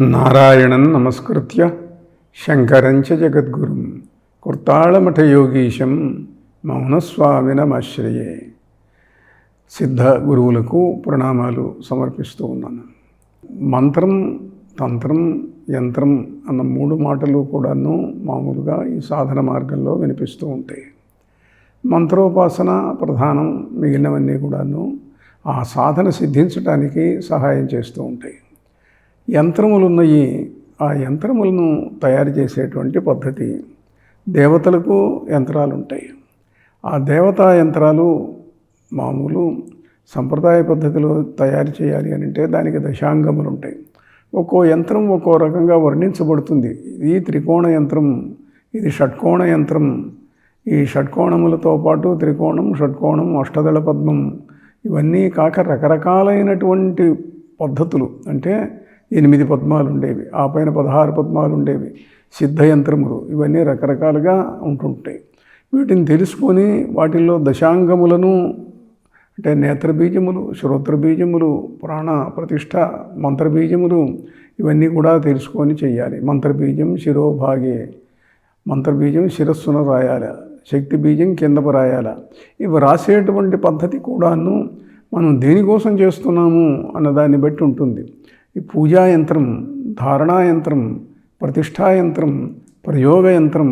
నారాయణం నమస్కృత్య శంకరంచ జగద్గురుం మౌనస్వామి మౌనస్వామినమాశ్రయే సిద్ధ గురువులకు ప్రణామాలు సమర్పిస్తూ ఉన్నాను. మంత్రం తంత్రం యంత్రం అన్న మూడు మాటలు కూడాను మామూలుగా ఈ సాధన మార్గంలో వినిపిస్తూ ఉంటాయి. మంత్రోపాసన ప్రధానం మిగిలినవన్నీ కూడాను ఆ సాధన సిద్ధించడానికి సహాయం చేస్తూ ఉంటాయి. యంత్రములు ఉన్నాయి ఆ యంత్రములను తయారు చేసేటువంటి పద్ధతి దేవతలకు యంత్రాలు ఉంటాయి ఆ దేవతా యంత్రాలు మామూలు సంప్రదాయ పద్ధతిలో తయారు చేయాలి అని అంటే దానికి దశాంగములు ఉంటాయి ఒక్కో యంత్రం ఒక్కో రకంగా వర్ణించబడుతుంది. ఇది త్రికోణ యంత్రం ఇది షట్కోణ యంత్రం. ఈ షట్కోణములతో పాటు త్రికోణం షట్కోణం అష్టదళ పద్మం ఇవన్నీ కాక రకరకాలైనటువంటి పద్ధతులు. అంటే ఎనిమిది పద్మాలు ఉండేవి ఆ పైన పదహారు పద్మాలు ఉండేవి సిద్ధయంత్రములు ఇవన్నీ రకరకాలుగా ఉంటుంటాయి. వీటిని తెలుసుకొని వాటిల్లో దశాంగములను అంటే నేత్రబీజములు శ్రోత్రబీజములు ప్రాణ ప్రతిష్ట మంత్రబీజములు ఇవన్నీ కూడా తెలుసుకొని చేయాలి మంత్రబీజం శిరోభాగే మంత్రబీజం శిరస్సున రాయాలి శక్తి బీజం కింద రాయాల. ఇవి రాసేటువంటి పద్ధతి కూడాను మనం దేనికోసం చేస్తున్నాము అన్నదాన్ని బట్టి ఉంటుంది. ఈ పూజా యంత్రం ధారణా యంత్రం ప్రతిష్టా యంత్రం ప్రయోగ యంత్రం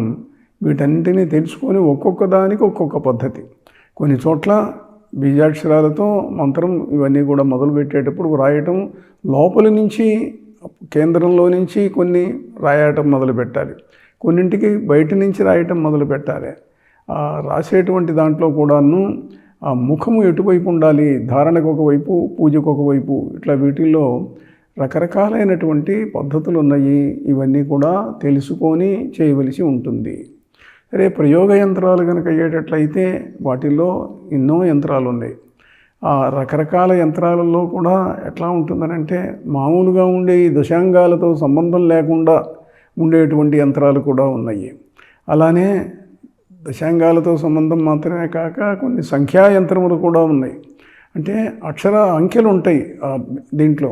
వీటన్నిటినీ తెలుసుకొని ఒక్కొక్క దానికి ఒక్కొక్క పద్ధతి. కొన్ని చోట్ల బీజాక్షరాలతో మంత్రం ఇవన్నీ కూడా మొదలుపెట్టేటప్పుడు రాయటం లోపల నుంచి కేంద్రంలో నుంచి కొన్ని రాయటం మొదలు పెట్టాలి కొన్నింటికి బయట నుంచి రాయటం మొదలు పెట్టాలి రాసేటువంటి దాంట్లో కూడాను ఆ ముఖము ఎటువైపు ఉండాలి ధారణకు ఒకవైపు పూజకు ఒకవైపు ఇట్లా వీటిల్లో రకరకాలైనటువంటి పద్ధతులు ఉన్నాయి ఇవన్నీ కూడా తెలుసుకొని చేయవలసి ఉంటుంది. అరే ప్రయోగ యంత్రాలు కనుక అయ్యేటట్లయితే వాటిల్లో ఎన్నో యంత్రాలు ఉన్నాయి ఆ రకరకాల యంత్రాలలో కూడా ఎట్లా ఉంటుందనంటే మామూలుగా ఉండే ఈ దశాంగాలతో సంబంధం లేకుండా ఉండేటువంటి యంత్రాలు కూడా ఉన్నాయి. అలానే దశాంగాలతో సంబంధం మాత్రమే కాక కొన్ని సంఖ్యా యంత్రములు కూడా ఉన్నాయి. అంటే అక్షర అంకెలు ఉంటాయి దీంట్లో.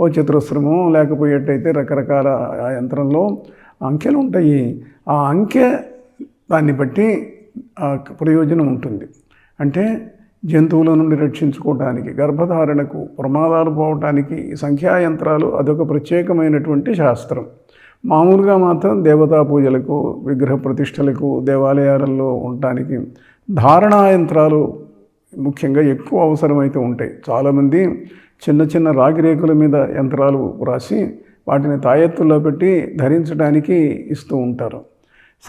ఓ చతురస్రము లేకపోయేటైతే రకరకాల ఆ యంత్రంలో అంకెలు ఉంటాయి. ఆ అంకె దాన్ని బట్టి ఆ ప్రయోజనం ఉంటుంది. అంటే జంతువుల నుండి రక్షించుకోవడానికి గర్భధారణకు ప్రమాదాలు పోవటానికి సంఖ్యా యంత్రాలు అదొక ప్రత్యేకమైనటువంటి శాస్త్రం. మామూలుగా మాత్రం దేవతా పూజలకు విగ్రహ ప్రతిష్టలకు దేవాలయాలలో ఉండటానికి ధారణా యంత్రాలు ముఖ్యంగా ఎక్కువ అవసరమైతే ఉంటాయి. చాలామంది చిన్న చిన్న రాగి రేకుల మీద యంత్రాలు రాసి వాటిని తాయెత్తుల్లో పెట్టి ధరించడానికి ఇస్తూ ఉంటారు.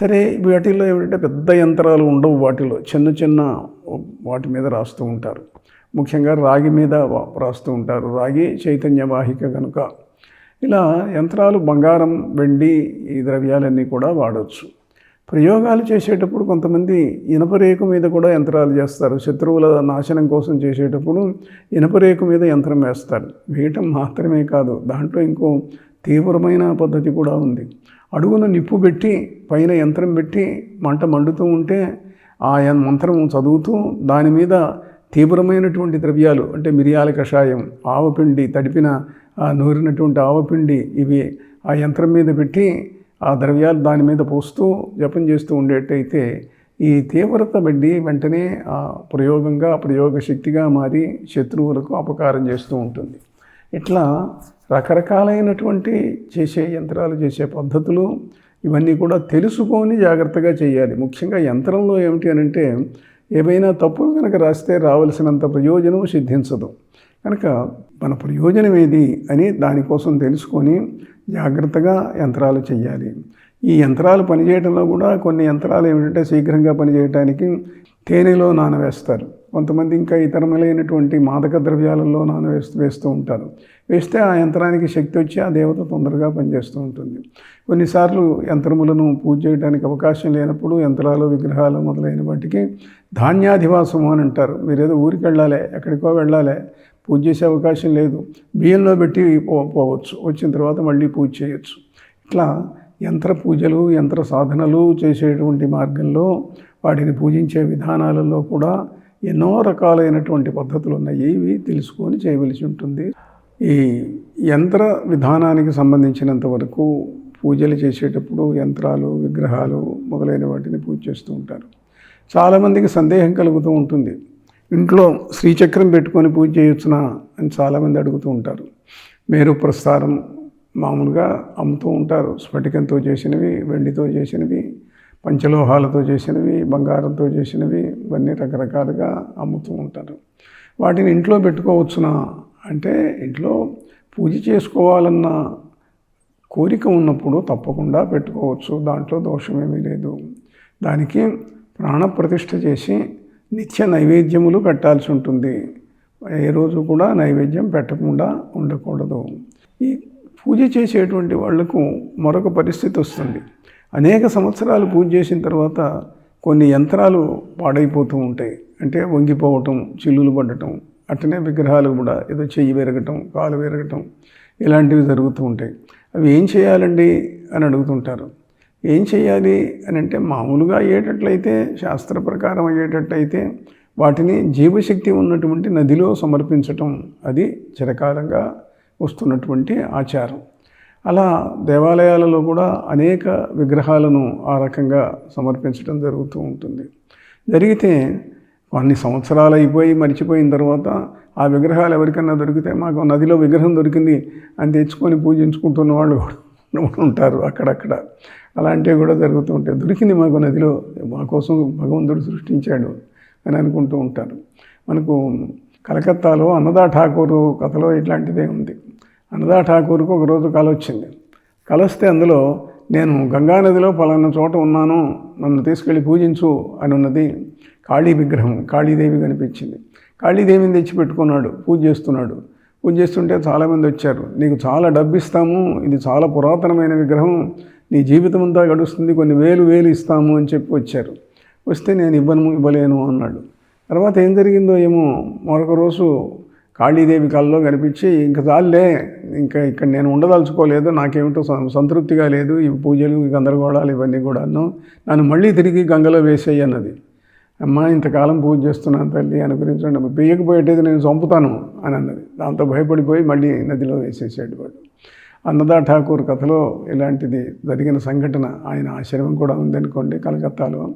సరే వాటిల్లో ఏమిటంటే పెద్ద యంత్రాలు ఉండవు వాటిలో చిన్న చిన్న వాటి మీద రాస్తూ ఉంటారు. ముఖ్యంగా రాగి మీద రాస్తూ ఉంటారు. రాగి చైతన్య వాహిక కనుక ఇలా యంత్రాలు బంగారం వెండి ఈ ద్రవ్యాలన్నీ కూడా వాడవచ్చు ప్రయోగాలు చేసేటప్పుడు కొంతమంది ఇనపరేకు మీద కూడా యంత్రాలు చేస్తారు. శత్రువుల నాశనం కోసం చేసేటప్పుడు ఇనపరేకు మీద యంత్రం వేస్తారు. వేయటం మాత్రమే కాదు దాంట్లో ఇంకో తీవ్రమైన పద్ధతి కూడా ఉంది. అడుగున నిప్పు పెట్టి పైన యంత్రం పెట్టి మంట మండుతూ ఉంటే ఆ మంత్రం చదువుతూ దాని మీద తీవ్రమైనటువంటి ద్రవ్యాలు అంటే మిరియాల కషాయం ఆవపిండి తడిపిన నూరినటువంటి ఆవపిండి ఇవి ఆ యంత్రం మీద పెట్టి ఆ ద్రవ్యాలు దాని మీద పోస్తూ జపం చేస్తూ ఉండేటైతే ఈ తీవ్రత బండి వెంటనే ఆ ప్రయోగంగా ప్రయోగశక్తిగా మారి శత్రువులకు అపకారం చేస్తూ ఉంటుంది. ఇట్లా రకరకాలైనటువంటి చేసే యంత్రాలు చేసే పద్ధతులు ఇవన్నీ కూడా తెలుసుకొని జాగ్రత్తగా చేయాలి. ముఖ్యంగా యంత్రంలో ఏమిటి అని అంటే ఏవైనా తప్పులు కనుక రాస్తే రావలసినంత ప్రయోజనం సిద్ధించదు. కనుక మన ప్రయోజనం ఏది అని దానికోసం తెలుసుకొని జాగ్రత్తగా యంత్రాలు చేయాలి ఈ యంత్రాలు పనిచేయడంలో కూడా కొన్ని యంత్రాలు ఏమిటంటే శీఘ్రంగా పనిచేయడానికి తేనెలో నానవేస్తారు. కొంతమంది ఇంకా ఇతరములైనటువంటి మాదక ద్రవ్యాలలో నానవేస్తూ వేస్తూ ఉంటారు. వేస్తే ఆ యంత్రానికి శక్తి వచ్చి ఆ దేవత తొందరగా పనిచేస్తూ ఉంటుంది. కొన్నిసార్లు యంత్రములను పూజ చేయడానికి అవకాశం లేనప్పుడు యంత్రాలు విగ్రహాలు మొదలైన వాటికి ధాన్యాధివాసము అని అంటారు. మీరు ఏదో ఊరికి వెళ్ళాలి ఎక్కడికో వెళ్ళాలి పూజ చేసే అవకాశం లేదు. బియ్యంలో పెట్టి పో పోవచ్చు. వచ్చిన తర్వాత మళ్ళీ పూజ చేయొచ్చు. ఇట్లా యంత్ర పూజలు యంత్ర సాధనలు చేసేటువంటి మార్గంలో వాటిని పూజించే విధానాలలో కూడా ఎన్నో రకాలైనటువంటి పద్ధతులు ఉన్నాయి. ఇవి తెలుసుకొని చేయవలసి ఉంటుంది. ఈ యంత్ర విధానానికి సంబంధించినంత వరకు పూజలు చేసేటప్పుడు యంత్రాలు విగ్రహాలు మొదలైన వాటిని పూజ చేస్తూ ఉంటారు. చాలామందికి సందేహం కలుగుతూ ఉంటుంది. ఇంట్లో శ్రీచక్రం పెట్టుకొని పూజ చేయొచ్చునా అని చాలామంది అడుగుతూ ఉంటారు. మేరు ప్రస్తారం మామూలుగా అమ్ముతూ ఉంటారు. స్ఫటికంతో చేసినవి వెండితో చేసినవి పంచలోహాలతో చేసినవి బంగారంతో చేసినవి ఇవన్నీ రకరకాలుగా అమ్ముతూ ఉంటారు. వాటిని ఇంట్లో పెట్టుకోవచ్చునా అంటే ఇంట్లో పూజ చేసుకోవాలన్న కోరిక ఉన్నప్పుడు తప్పకుండా పెట్టుకోవచ్చు. దాంట్లో దోషమేమీ లేదు. దానికి ప్రాణప్రతిష్ఠ చేసి నిత్య నైవేద్యములు పెట్టాల్సి ఉంటుంది. ఏ రోజు కూడా నైవేద్యం పెట్టకుండా ఉండకూడదు. ఈ పూజ చేసేటువంటి వాళ్ళకు మరొక పరిస్థితి వస్తుంది. అనేక సంవత్సరాలు పూజ చేసిన తర్వాత కొన్ని యంత్రాలు పాడైపోతూ ఉంటాయి. అంటే వంగిపోవటం చిల్లులు పడటం అట్టనే విగ్రహాలు కూడా ఏదో చెయ్యి విరగటం కాలు విరగటం ఇలాంటివి జరుగుతూ ఉంటాయి. అవి ఏం చేయాలండి అని అడుగుతుంటారు. ఏం చేయాలి అని అంటే మామూలుగా అయ్యేటట్లయితే శాస్త్ర ప్రకారం అయ్యేటట్లయితే వాటిని జీవశక్తి ఉన్నటువంటి నదిలో సమర్పించటం అది చిరకాలంగా వస్తున్నటువంటి ఆచారం. అలా దేవాలయాలలో కూడా అనేక విగ్రహాలను ఆ రకంగా సమర్పించడం జరుగుతూ ఉంటుంది. జరిగితే కొన్ని సంవత్సరాలు అయిపోయి మర్చిపోయిన తర్వాత ఆ విగ్రహాలు ఎవరికన్నా దొరికితే మాకు నదిలో విగ్రహం దొరికింది అని తెచ్చుకొని పూజించుకుంటున్న వాళ్ళు కూడా ఉంటారు అక్కడక్కడ. అలాంటివి కూడా జరుగుతూ ఉంటాయి. దొరికింది మాకు నదిలో మా కోసం భగవంతుడు సృష్టించాడు అని అనుకుంటూ ఉంటారు. మనకు కలకత్తాలో అన్నదా ఠాకూరు కథలో ఇట్లాంటిదే ఉంది. అన్నదా ఠాకూర్కు ఒకరోజు కల వచ్చింది. కలిస్తే అందులో నేను గంగానదిలో పలానా చోట ఉన్నాను నన్ను తీసుకెళ్ళి పూజించు అని ఉన్నది కాళీ విగ్రహం కాళీదేవి కనిపించింది. కాళీదేవిని తెచ్చి పెట్టుకున్నాడు పూజ చేస్తున్నాడు. పూజ చేస్తుంటే చాలామంది వచ్చారు. నీకు చాలా డబ్బు ఇస్తాము ఇది చాలా పురాతనమైన విగ్రహం నీ జీవితం అంతా గడుస్తుంది కొన్ని వేలు వేలు ఇస్తాము అని చెప్పి వచ్చారు. వస్తే నేను ఇవ్వను ఇవ్వలేను అన్నాడు. తర్వాత ఏం జరిగిందో ఏమో మరొక రోజు కాళీదేవి కళ్ళలో కనిపించి ఇంకా చాలే ఇంకా ఇక్కడ నేను ఉండదలుచుకోలేదు నాకేమిటో సంతృప్తిగా లేదు ఈ పూజలు ఈ గందరగోళాలు ఇవన్నీ కూడాను నన్ను మళ్ళీ తిరిగి గంగలో వేసేయి అన్నది. అమ్మ ఇంతకాలం పూజ చేస్తున్నాను తల్లి అనుగ్రహించండి బియ్యకపోయేటది నేను చంపుతాను అని అన్నది. దాంతో భయపడిపోయి మళ్ళీ నదిలో వేసేసాడు వాడు. అన్నదా ఠాకూర్ కథలో ఇలాంటిది జరిగిన సంఘటన ఆయన ఆశ్రమం కూడా ఉందనుకోండి కలకత్తాలో.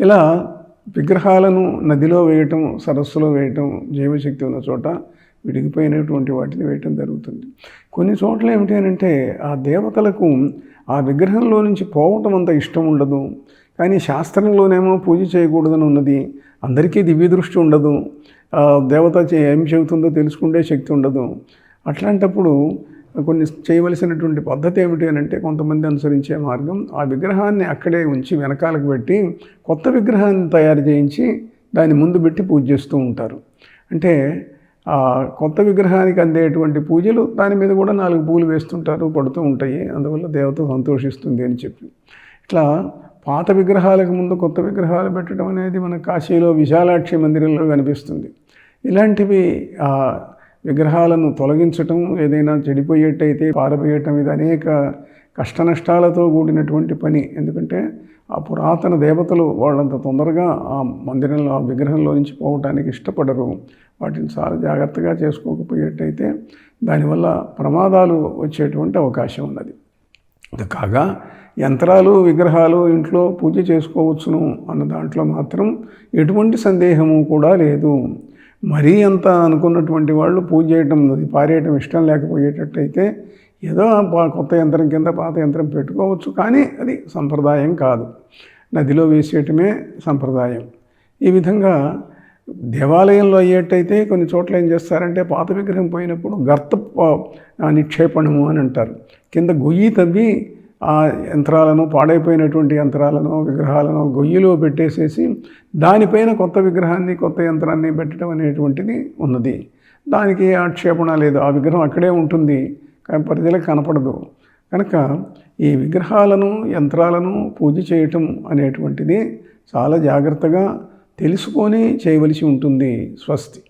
ఇలా విగ్రహాలను నదిలో వేయటం సరస్సులో వేయటం జీవశక్తి ఉన్న చోట విడిగిపోయినటువంటి వాటిని వేయటం జరుగుతుంది. కొన్ని చోట్ల ఏమిటి అంటే ఆ దేవతలకు ఆ విగ్రహంలో నుంచి పోవటం అంత ఇష్టం ఉండదు. కానీ శాస్త్రంలోనేమో పూజ చేయకూడదని ఉన్నది. అందరికీ దివ్య దృష్టి ఉండదు. దేవత ఏం చెబుతుందో తెలుసుకుంటే శక్తి ఉండదు. అట్లాంటప్పుడు కొన్ని చేయవలసినటువంటి పద్ధతి ఏమిటి అని అంటే కొంతమంది అనుసరించే మార్గం ఆ విగ్రహాన్ని అక్కడే ఉంచి వెనకాలకు పెట్టి కొత్త విగ్రహాన్ని తయారు చేయించి దాన్ని ముందు పెట్టి పూజ చేస్తూ ఉంటారు. అంటే ఆ కొత్త విగ్రహానికి అందేటువంటి పూజలు దాని మీద కూడా నాలుగు పూలు వేస్తుంటారు పడుతూ ఉంటాయి. అందువల్ల దేవత సంతోషిస్తుంది అని చెప్పి. ఇట్లా పాత విగ్రహాలకు ముందు కొత్త విగ్రహాలు పెట్టడం అనేది మన కాశీలో విశాలాక్షి మందిరంలో కనిపిస్తుంది. ఇలాంటివి విగ్రహాలను తొలగించటం ఏదైనా చెడిపోయేటైతే పారబోయటం ఇది అనేక కష్టనష్టాలతో కూడినటువంటి పని. ఎందుకంటే ఆ పురాతన దేవతలు వాళ్ళంత తొందరగా ఆ మందిరంలో ఆ విగ్రహంలో నుంచి పోవటానికి ఇష్టపడరు. వాటిని చాలా జాగ్రత్తగా చేసుకోకపోయేటైతే దానివల్ల ప్రమాదాలు వచ్చేటువంటి అవకాశం ఉన్నది. కాగా యంత్రాలు విగ్రహాలు ఇంట్లో పూజ చేసుకోవచ్చును అన్న దాంట్లో మాత్రం ఎటువంటి సందేహము కూడా లేదు. మరీ అంత అనుకున్నటువంటి వాళ్ళు పూజ చేయటం అది పారేయటం ఇష్టం లేకపోయేటట్టయితే ఏదో కొత్త యంత్రం కింద పాత యంత్రం పెట్టుకోవచ్చు కానీ అది సంప్రదాయం కాదు. నదిలో వేసేయటమే సంప్రదాయం. ఈ విధంగా దేవాలయంలో అయ్యేటైతే కొన్ని చోట్ల ఏం చేస్తారంటే పాత విగ్రహం పోయినప్పుడు గర్త నిక్షేపణము అని అంటారు. కింద గొయ్యి తవ్వి ఆ యంత్రాలను పాడైపోయినటువంటి యంత్రాలను విగ్రహాలను గొయ్యిలో పెట్టేసేసి దానిపైన కొత్త విగ్రహాన్ని కొత్త యంత్రాన్ని పెట్టడం అనేటువంటిది ఉన్నది. దానికి ఆక్షేపణ లేదు. ఆ విగ్రహం అక్కడే ఉంటుంది. కానీ ప్రజలకు కనపడదు. కనుక ఈ విగ్రహాలను యంత్రాలను పూజ చేయటం అనేటువంటిది చాలా జాగ్రత్తగా తెలుసుకొని చేయవలసి ఉంటుంది స్వస్తి.